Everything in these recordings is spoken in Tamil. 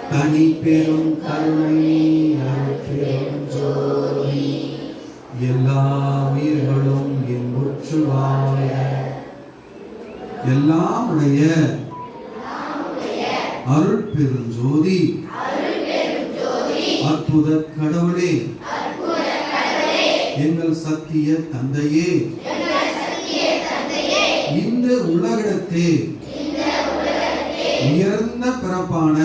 தனி பெரும் கருணை அருட்பெரும் ஜோதி. எல்லா உயிர்களும் இன்புற்று வாழ. எல்லாம் உடைய அருட்பெருஞ்சோதி அற்புத கடவுளே. எங்கள் சத்திய தந்தையே. இந்த உலகிடத்தே உயர்ந்த பிறப்பான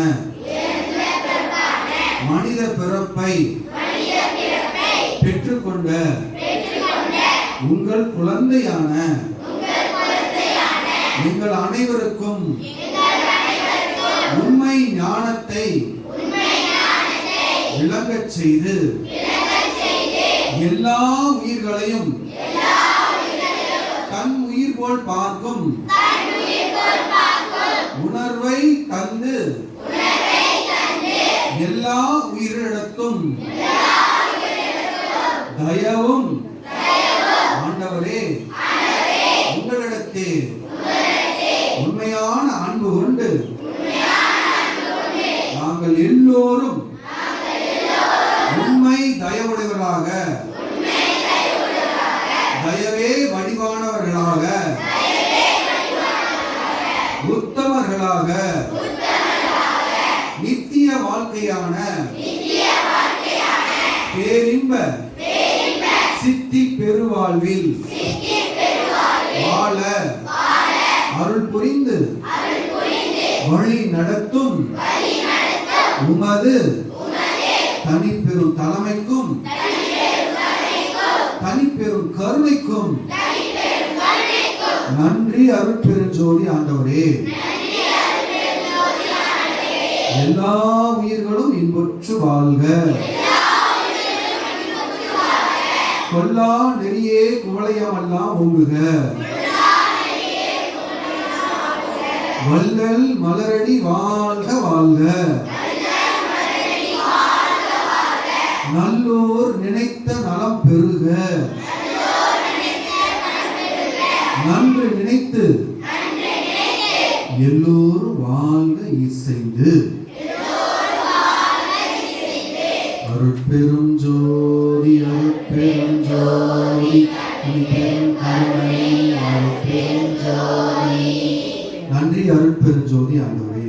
மனித பிறப்பை பெற்றுக்கொண்ட உங்கள் குழந்தையான எங்கள் அனைவருக்கும் உண்மை ஞானத்தை விளங்கச் செய்து எல்லா உயிர்களையும் தன் உயிர் போல் பார்க்கும் உணர்வை தந்து தயவும். ஆண்டவரே உங்களிடத்தில் உண்மையான அன்பு உண்டு. நாங்கள் எல்லோரும் உண்மை தயவுடையவர்களாக தயவே வடிவானவர்களாக உத்தமர்களாக நித்திய வாழ்க்கையான பேரின்ப சித்தி பெருவாழ்வில் வாழ. அருள் புரிந்து. வழி நடத்தும். உமது தனிப்பெரும் தலைமைக்கும். தனிப்பெரும் கருணைக்கும். நன்றி அருட்பெருஞ்சோதி ஆண்டவரே. எல்லா உயிர்களும் இன்புற்று வாழ்க. கொல்லா நெறியே குவளையமெல்லாம் ஓங்குக. வள்ளல் மலரடி வாழ்க வாழ்க. நல்லோர் நினைத்த நலம் பெறுக. நன்று நினைத்து எல்லோரும் வாழ்க இசைந்து. அருட்பெரும் ஜோதியா. அருட்பெரும் ஜோதி அருட்பெரும் கருணை அருட்பெரும் ஜோதி நன்றி அருள் பெருஞ்சோதி ஆண்டவர்.